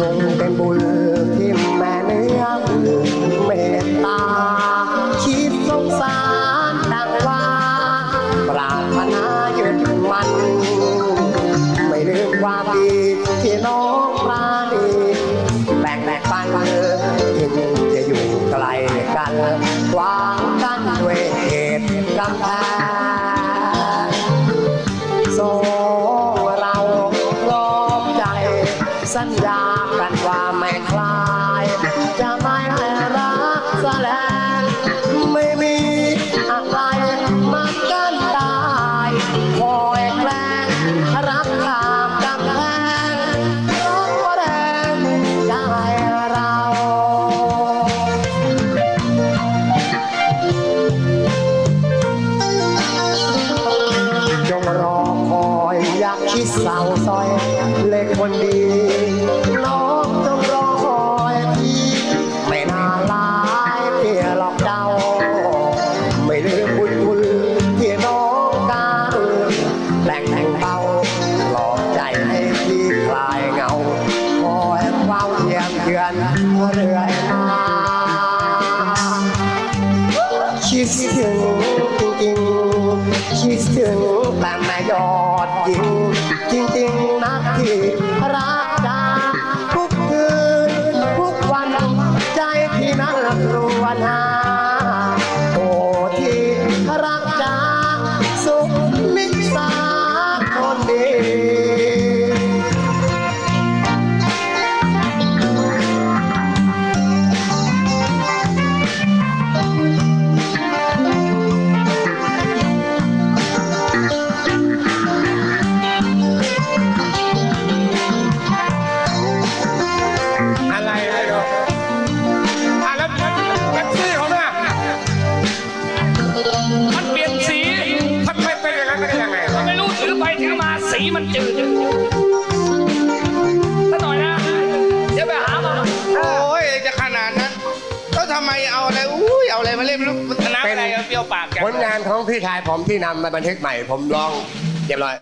คงเป็นบุญที่แม่เนื้อเมตตา คิดสงสารดังว่า ปรารถนายึดมัน ไม่ลืมความดีที่น้องปราณีแบ่งแบ่งปันถึงจะอยู่ไกลกันวางกันด้วยเหตุกำแพง สัญญากันว่าไม่คลาย จะไม่ให้รักแสลงไม่มีอะไรมากันตายคอยแกล้งรักข้ามกำแพงร้องแรงใจเรา จงรอคอยอยากคิดเศร้าซอย เล็กคนดี เรื่อยมาคิดถึงจริงๆคิดถึงแต่ไม่ยอดยิงจริงๆนักที่ มาสีมันจืดสักหน่อยนะ เดี๋ยวไปหามาโอ้ยจะขนาดนั้นก็ทำไมเอาอะไรอุ้ยเอาอะไรมาเล่นไม่รู้มันน้ำอะไรเปรี้ยวปากแกผลงานของพี่ชายผมที่นำมาบันทึกใหม่ ผมลองเรียบร้อย